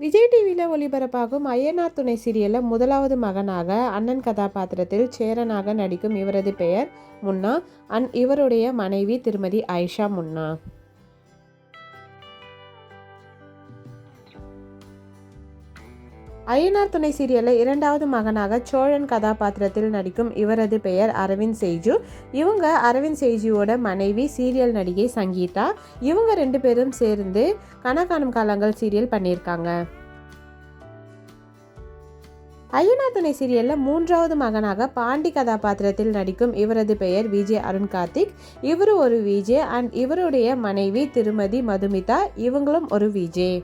விஜய் டிவியில் ஒளிபரப்பாகும் ஐயனார் துணை சீரியலில் முதலாவது மகனாக அண்ணன் கதாபாத்திரத்தில் சேரனாக நடிக்கும் இவரது பெயர் முன்னா. அண்ட் இவருடைய மனைவி திருமதி ஆயிஷா முன்னா. ஐயனார் துணை சீரியலில் இரண்டாவது மகனாக சோழன் கதாபாத்திரத்தில் நடிக்கும் இவரது பெயர் அரவிந்த் செய்ஜு இவங்க அரவிந்த் செய்ஜுவோட மனைவி சீரியல் நடிகை சங்கீதா. இவங்க ரெண்டு பேரும் சேர்ந்து கணக்கானும் காலங்கள் சீரியல் பண்ணியிருக்காங்க. ஐயனா துணை சீரியலில் மூன்றாவது மகனாக பாண்டி கதாபாத்திரத்தில் நடிக்கும் இவரது பெயர் விஜய் அருண் கார்த்திக். இவரு ஒரு விஜே அண்ட் இவருடைய மனைவி திருமதி மதுமிதா. இவங்களும் ஒரு விஜே.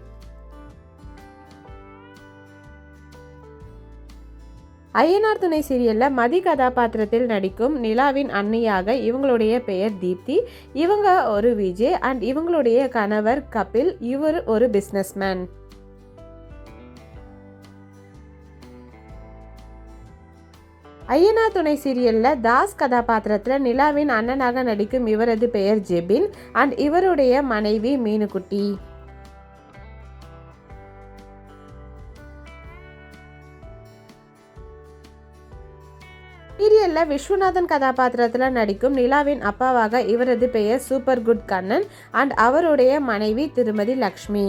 ஐயனார் துணை சீரியலில் மதி கதாபாத்திரத்தில் நடிக்கும் நிலாவின் அன்னையாக இவங்களுடைய பெயர் தீப்தி. இவங்க ஒரு விஜய் அண்ட் இவங்களுடைய கணவர் கபில். இவர் ஒரு பிஸ்னஸ்மேன் ஐயனா துணை சீரியலில் தாஸ் கதாபாத்திரத்தில் நிலாவின் அண்ணனாக நடிக்கும் இவரது பெயர் ஜெபின் அண்ட் இவருடைய மனைவி மீனுக்குட்டி. சீரியலில் விஸ்வநாதன் கதாபாத்திரத்தில் நடிக்கும் நிலாவின் அப்பாவாக இவரது பெயர் சூப்பர் குட் கண்ணன் அண்ட் அவருடைய மனைவி திருமதி லக்ஷ்மி.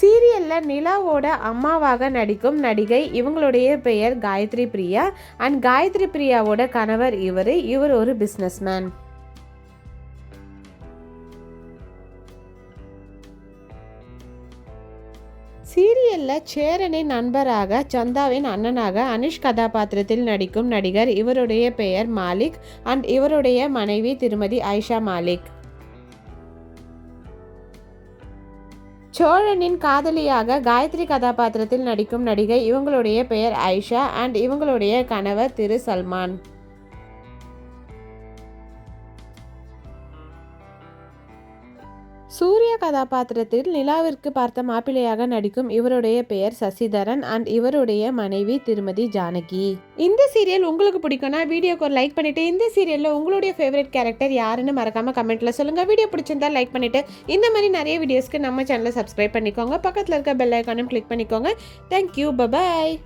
சீரியலில் நிலாவோட அம்மாவாக நடிக்கும் நடிகை இவங்களுடைய பெயர் காயத்ரி பிரியா அண்ட் காயத்ரி பிரியாவோட கணவர் இவர். இவர் ஒரு பிஸ்னஸ்மேன் சீரியலில் சேரனின் நண்பராக சந்தாவின் அண்ணனாக அனுஷ் கதாபாத்திரத்தில் நடிக்கும் நடிகர் இவருடைய பெயர் மாலிக் அண்ட் இவருடைய மனைவி திருமதி ஐஷா மாலிக். சோழனின் காதலியாக காயத்ரி கதாபாத்திரத்தில் நடிக்கும் நடிகை இவங்களுடைய பெயர் ஐஷா அண்ட் இவங்களுடைய கணவர் திரு சல்மான். சூர்யா கதாபாத்திரத்தில் நிலாவிற்கு பார்த்த மாப்பிள்ளையாக நடிக்கும் இவருடைய பெயர் சசிதரன் அண்ட் இவருடைய மனைவி திருமதி ஜானகி. இந்த சீரியல் உங்களுக்கு பிடிக்கும்னா வீடியோக்கு ஒரு லைக் பண்ணிட்டு இந்த சீரியல்ல உங்களுடைய ஃபேவரட் கேரக்டர் யாருன்னு மறக்காம கமெண்ட்ல சொல்லுங்க. வீடியோ பிடிச்சிருந்தா லைக் பண்ணிட்டு இந்த மாதிரி நிறைய வீடியோஸ்க்கு நம்ம சேனலை சப்ஸ்கிரைப் பண்ணிக்கோங்க. பக்கத்தில் இருக்க பெல் ஐக்கானும் கிளிக் பண்ணிக்கோங்க. Thank you bye bye